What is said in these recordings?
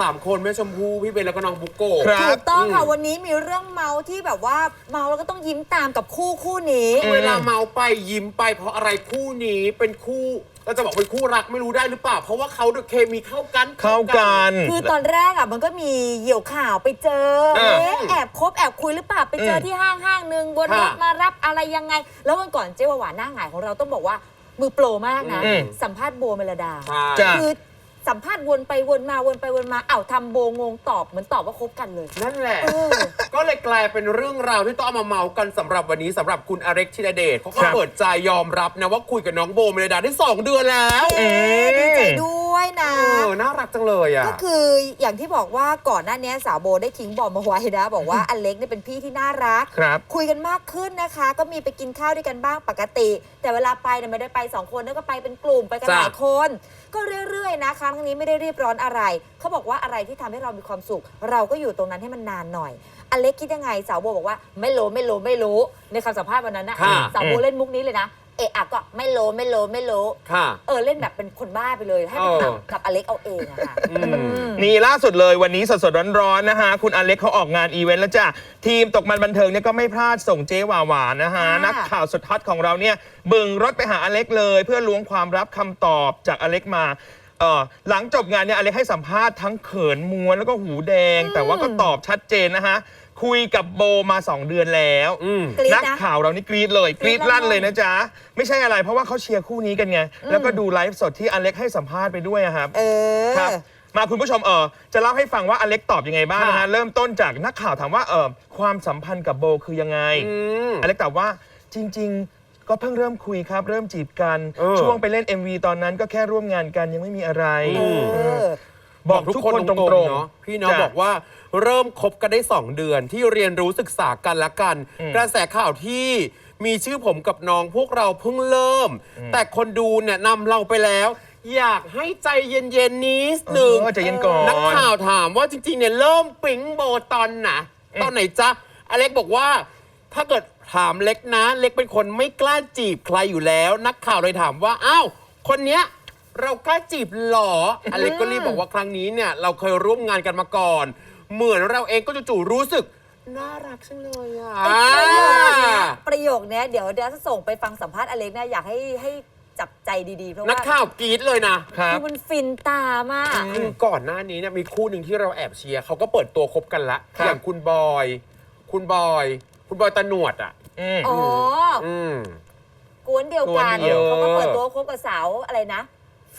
สามคนแม่ชมพู่พี่เบนแล้วก็น้องบุกโกะ ครับ ถูกต้องค่ะ อืม วันนี้มีเรื่องเมาที่แบบว่าเมาแล้วก็ต้องยิ้มตามกับคู่คู่นี้ เวลาเมาไปยิ้มไปเพราะอะไรคู่นี้เป็นคู่เราจะบอกเป็นคู่รักไม่รู้ได้หรือเปล่า เพราะว่าเขาเคมีเข้ากัน เข้ากัน คือตอนแรกอะมันก็มีเหยี่ยวข่าวไปเจอเออเอ๊ะแอบคบแอบคุยหรือเปล่าไปเจออมที่ห้างห้างหนึ่งบนรถมารับอะไรยังไง แล้ววันก่อนเจ๊วาหวานหน้าหงายของเราต้องบอกว่ามือโปรมากนะ อืม สัมภาษณ์โบเมลดา ใช่ จ้ะ คือ สัมภาษณ์วนไปวนมาวนไปวนมาเอ้าทำโบงงตอบเหมือนตอบว่าคบกันเลย นั่นแหละ เออ ก็เลยกลายเป็นเรื่องราวที่ต้องเอามาเมากันสำหรับวันนี้สำหรับคุณอเล็กธิรเดชเขาก็ครับ เปิดใจยอมรับนะว่าคุยกับน้องโบเมลดาได้สองเดือนแล้ว เอ๊ะดีใจด้วย นะ เออน่ารักจังเลยอะ ก็คืออย่างที่บอกว่าก่อนหน้านี้สาวโบได้ทิ้งบอมมาไว้นะ บอกว่า อเล็กเนี่ยเป็นพี่ที่น่ารัก ครับ คุยกันมากขึ้นนะคะ ก็มีไปกินข้าวด้วยกันบ้างปกติ แต่เวลาไปเนี่ยไม่ได้ไปสองคนแล้วก็ไปเป็นกลุ่มไปกันจ้ะ หลายคน ก็เรื่อยๆนะครั้งนี้ไม่ได้รีบร้อนอะไรเขาบอกว่าอะไรที่ทำให้เรามีความสุข เราก็อยู่ตรงนั้นให้มันนานหน่อย อเล็กคิดยังไงสาวโบบอกว่าไม่รู้ไม่รู้ไม่รู้ในคำสัมภาษณ์วันนั้นนะค่ะ สาวโบเล่นมุกนี้เลยนะ เอะอะก็ไม่รู้ไม่รู้ไม่รู้ค่ะ เออเล่นแบบเป็นคนบ้าไปเลย ให้ไปเออถามกับอเล็กเอาเองอะค่ะอืมอืมนี่ล่าสุดเลยวันนี้สดๆร้อนๆนะฮะคุณอเล็กเขาออกงานอีเวนต์แล้วจ้ะ ทีมตกมันบันเทิงเนี่ยก็ไม่พลาดส่งเจ๊หวาหวานนะฮะค่ะนักข่าวสุดฮอตของเราเนี่ย บึงรถไปหาอเล็กเลย เพื่อล้วงความลับคำตอบจากอเล็กมาเออหลังจบงานเนี่ยอเล็กให้สัมภาษณ์ทั้งเขินม้วนแล้วก็หูแดง แต่ว่าก็ตอบชัดเจนนะฮะ คุยกับโบมา 2 เดือนแล้วอืม กรี๊ดนักนะข่าวเรานี่กรี๊ดเลย กรี๊ดกรี๊ดลั่ลั่นนเลยนะจ๊ะ ไม่ใช่อะไรเพราะว่าเขาเชียร์คู่นี้กันไง แล้วก็ดูไลฟ์สดที่อเล็กให้สัมภาษณ์ไปด้วยอะครับ เออ ครับมาคุณผู้ชมเออจะเล่าให้ฟังว่าอเล็กตอบยังไงบ้างนะค่ะฮะเริ่มต้นจากนักข่าวถามว่าเออความสัมพันธ์กับโบคือยังไง อืม อเล็กตอบว่าจริง ๆ ก็เพิ่งเริ่มคุยครับ เริ่มจีบกัน เออช่วงไปเล่น MV ตอนนั้นก็แค่ร่วมงานกันยังไม่มีอะไรอืมเออ บอกทุกคนตรงๆเนาะพี่เนาะจ้ะบอกว่าเริ่มคบกันได้ 2 เดือนที่เรียนรู้ศึกษากันและกัน อืมกระแสข่าวที่มีชื่อผมกับน้องพวกเราเพิ่งเริ่มแต่คนดูเนี่ยนำเราไปแล้ว อยากให้ใจเย็นๆนิดหนึ่งเออใจเย็นก่อน นักข่าวถามว่าจริงๆเนี่ยเริ่มปิ๊งโบตอนไหนตอนไหนจ๊ะอเล็กบอกว่า ถ้าเกิดถามเล็กนะ เล็กเป็นคนไม่กล้าจีบใครอยู่แล้ว นักข่าวเลยถามว่าอ้าวคนเนี้ย เรากล้าจีบเหรออเล็กก็รีบบอกว่าครั้งนี้เนี่ย เราเคยร่วมงานกันมาก่อน เหมือนเราเองก็จู่ๆรู้สึก น่ารักจังเลยอะ ไอ้ประโยคเนี้ยประโยคเนี้ยเดี๋ยวเดี๋ยวจะส่งไปฟังสัมภาษณ์อเล็กเนี่ยอยากให้ให้จับใจดีๆ เพราะนักว่าข่าวกรี๊ดเลยนะ ครับ คือมันฟินตามาก คือก่อนหน้านี้เนี่ยมีคู่หนึ่งที่เราแอบเชียร์เขาก็เปิดตัวคบกันละ ครับ อย่างคุณบอย คุณบอย คุณบอยตาหนวดอะ อืม อ๋อ อืม กวนเดียวกันกวนเดียว เขาก็เปิดตัวคบกับสาวอะไรนะ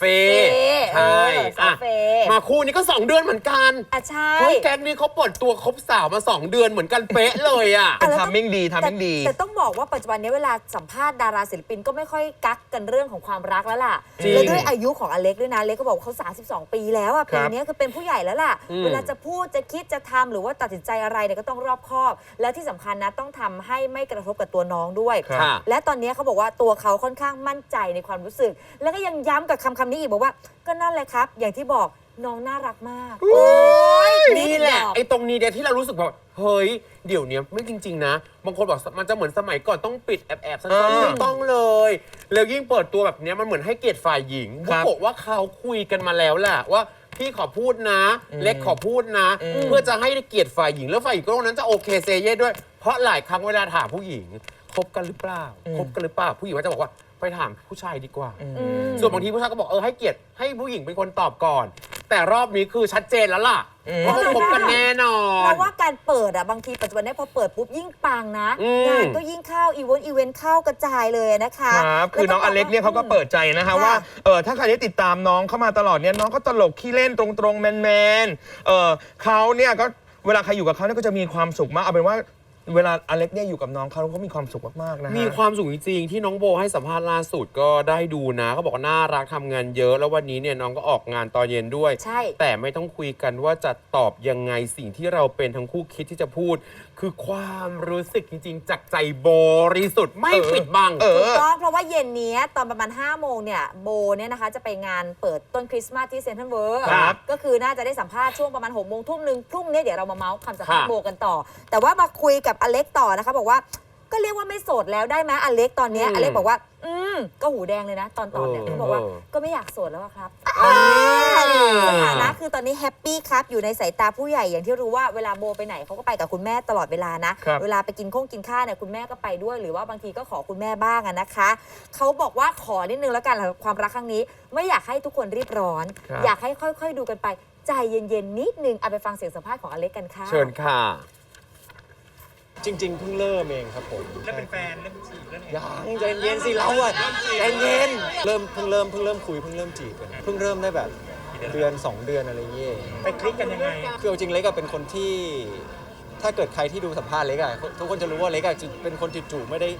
เฟย์เฟย์ใช่เออสาวอะเฟย์มาคู่นี้ก็ 2 เดือนเหมือนกันอะใช่ เฮ้ยแก๊งนี้เขาเปิดตัวคบสาวมา 2 เดือนเหมือนกันเป๊ะเลยอะ เป็นแล้วทามมิ่งดีทามแต่มิ่งดี แต่ต้องบอกว่าปัจจุบันนี้เวลาสัมภาษณ์ดาราศิลปินก็ไม่ค่อยกักกันเรื่องของความรักแล้วล่ะจริงแล้วด้วยอายุของอเล็กด้วยนะอเล็กก็บอกว่าเขา 32 ปีแล้วอะครัปีบนี้คือเป็นผู้ใหญ่แล้วล่ะ อืม เวลาจะพูดจะคิดจะทำหรือว่าตัดสินใจอะไรเนี่ยก็ต้องรอบคอบ แล้วที่สำคัญนะต้องทำให้ไม่กระทบกับตัวน้องด้วย ครับค่ะและตอนนี้เขาบอกว่าตัวเขาค่อนข้างมั่นใจในความรู้สึก แล้วก็ยังย้ำกับคำคำนี้อีกบอกว่า ก็นั่นแหละครับ อย่างที่บอกน้องน่ารักมาก โอ้ยนี่แหละดอกไอ้ตรงนี้เนี่ยที่เรารู้สึกแบบเฮ้ยเดี๋ยวเนี้ยไม่จริง ๆ นะ บางคนบอกมันจะเหมือนสมัยก่อนต้องปิดแอบแอบๆซ่อนอ่าๆไม่ต้องเลย แล้วยิ่งเปิดตัวแบบเนี้ยมันเหมือนให้เกียรติฝ่ายหญิงครับุบกบอกว่าเขาคุยกันมาแล้วแหละว่าพี่ขอพูดนะอืมเล็กขอพูดนะอืมเพื่อจะให้เกียรติฝ่ายหญิงแล้วฝ่ายหญิงก็ตรงนั้นจะโอเคเซเย่ด้วย เพราะหลายครั้งเวลาถามผู้หญิง คบกันหรือเปล่าคบกันหรือเปล่าผู้หญิงก็จะบอกว่าไปถามผู้ชายดีกว่าอืมอืมส่วนบางทีผู้ชายก็บอกเออให้เกียรติให้ผู้หญิงเป็นคนตอบก่อน แต่รอบนี้คือชัดเจนแล้วล่ะอืมว่าคบกันแน่นอนเราว่าการเปิดอะบางทีปัจจุบันเนี้พอเปิดปุ๊บยิ่งปังนะอืม งานก็ยิ่งเข้าอีเวนต์อีเวนต์เข้ากระจายเลยนะคะครับคือน้องอเล็กเนี่ยเขาก็เปิดใจนะคะค่ะว่าเออถ้าใครได้ติดตามน้องเข้ามาตลอดเนี่ยน้องก็ตลกขี้เล่นตรงๆแมนๆเออเขาเนี่ยก็เวลาใครอยู่กับเขาเนี่ยก็จะมีความสุขมากเอาเป็นว่า เวลาอเล็กเนี่ยอยู่กับน้องเขาเขามีความสุขมากๆนะฮะ มีความสุขจริงๆที่น้องโบให้สัมภาษณ์ล่าสุดก็ได้ดูนะเขาบอกว่าน่ารักทำงานเยอะ แล้ววันนี้เนี่ยน้องก็ออกงานตอนเย็นด้วย ใช่ แต่ไม่ต้องคุยกันว่าจะตอบยังไงสิ่งที่เราเป็นทั้งคู่คิดที่จะพูด คือความรู้สึกจริง ๆ จากใจบริสุทธิ์ไม่ปิดบัง เอถูกอต้องเพราะว่าเย็นนี้ตอนประมาณ 5 โมงเนี่ยโบเนี่ยนะคะจะไปงานเปิดต้นคริสต์มาสที่เซนทรัลเวิร์ครับก็คือน่าจะได้สัมภาษณ์ช่วงประมาณ6โมงทุ่มหนึ่งพรุ่งนี้เดี๋ยวเรามาเมาส์คำสัมภาษณ์ค่ะ โบกันต่อ แต่ว่ามาคุยกับอเล็กต่อนะคะ บอกว่าก็เรียกว่าไม่โสดแล้วได้ไหมอเล็กตอนเนี้ยอืม อเล็กบอกว่า อืมก็หูแดงเลยนะ ตอนตอบเนี่ยเออเขาบอกว่าเออ ก็ไม่อยากโสดแล้วอะครับอ่าสถานะคือตอนนี้แฮปปี้ครับ อยู่ในสายตาผู้ใหญ่อย่างที่รู้ว่าเวลาโบไปไหนเขาก็ไปกับคุณแม่ตลอดเวลานะ ครับ เวลาไปกินข้งกินข้าวเนี่ยคุณแม่ก็ไปด้วย หรือว่าบางทีก็ขอคุณแม่บ้างอะนะคะ เขาบอกว่าขอนิดนึงแล้วกันสำหรับความรักครั้งนี้ ไม่อยากให้ทุกคนรีบร้อน ครับ อยากให้ค่อยๆดูกันไป ใจเย็นๆนิดนึงเอาไปฟังเสียงสัมภาษณ์ของอเล็กกันค่ะ เชิญค่ะ จริง ๆ เพิ่งเริ่มเองครับผมเริ่มเป็นแฟนเริ่มจีบเริ่มยังใจเย็นสิเราอะใจเย็นเริ่มเพิ่งเริ่มเพิ่งเริ่มคุยเพิ่งเริ่มจีบกันเพิ่งเริ่มได้แบบเดือน 2 เดือนอะไรเงี้ยไปคลิกกันยังไงคือเอาจริงเล็กอะเป็นคนที่ ถ้าเกิดใครที่ดูสัมภาษณ์เล็กอะทุกคนจะรู้ว่าเล็กอะจะเป็นคนจู่ๆไม่ได้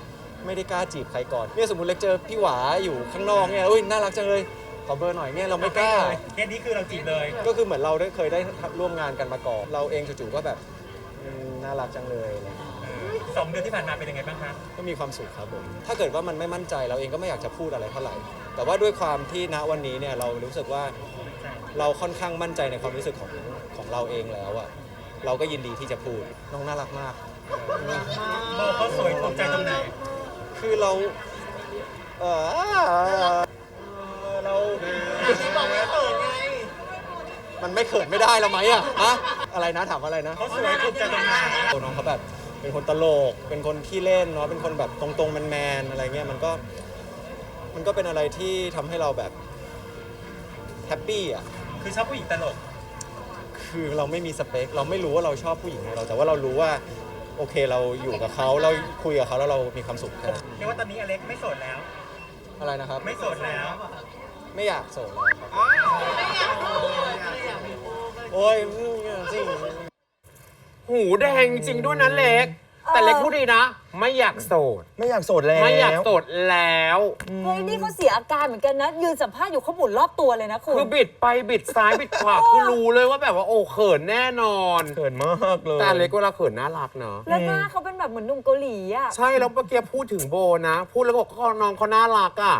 ไม่ได้กล้าจีบใครก่อนเนี่ยสมมติเล็กเจอพี่หวาอยู่ข้างนอกเนี่ยอุ้ยน่ารักจังเลยขอเบอร์หน่อยเนี่ยเราไม่กล้าเคสนี้คือเราจีบเลย ก็คือเหมือนเราได้เคยได้ร่วมงานกันมาก่อนเราเองจู่ๆก็แบบอืมน่ารักจังเลยอะไรเงี้ย สองเดือนที่ผ่านมาเป็นยังไงบ้างคะก็มีความสุขครับผม ถ้าเกิดว่ามันไม่มั่นใจเราเองก็ไม่อยากจะพูดอะไรเท่าไหร่ แต่ว่าด้วยความที่ณวันนี้เนี่ยเรารู้สึกว่าเราค่อนข้างมั่นใจในความรู้สึกของของเราเองแล้วอะเราก็ยินดีที่จะพูด น้องน่ารักมาก โบเขาสวยถูกใจตรงไหนคือเรา เออเรามันไม่เขินไม่ได้แล้วไหมอะฮะอะไรนะถามอะไรนะเขาสวยถูกใจตรงไหนน้องเขาแบบ เป็นคนตลก เป็นคนขี้เล่นเนาะเป็นคนแบบตรงๆแมนๆอะไรเงี้ยมันก็มันก็เป็นอะไรที่ทำให้เราแบบแฮปปี้อะ คือชอบผู้หญิงตลก คือเราไม่มีสเปค เราไม่รู้ว่าเราชอบผู้หญิงอะไรเรา แต่ว่าเรารู้ว่าโอเคเราอยู่กับเขาเราคุยกับเขาแล้วเรามีความสุขแค่นั้นเรียกว่าตอนนี้อเล็กไม่โสดแล้ว อะไรนะครับ ไม่โสดแล้วไม่อยากโสดแล้วครับ โอ้ยจริง หูแดงจริงด้วยนะเล็ก แต่เล็กพูดดีนะ ไม่อยากโสด ไม่อยากโสดแล้วไม่อยากโสดแล้ว เฮ้ยนี่เขาเสียอาการเหมือนกันนะ ยืนสัมภาษณ์อยู่เขาหมุนรอบตัวเลยนะคุณ คือบิดไปบิดซ้ายบิดขวาคือรู้เลยว่าแบบว่าโอ้เขินแน่นอน เขินมากเลย แต่เล็กเวลาเขินน่ารักเนาะ แล้วหน้าเขาเป็นแบบเหมือนหนุ่มเกาหลีอะ ใช่แล้วเมื่อกี้พูดถึงโบนะ พูดแล้วก็บอกก็น้องเขาน่ารักอะ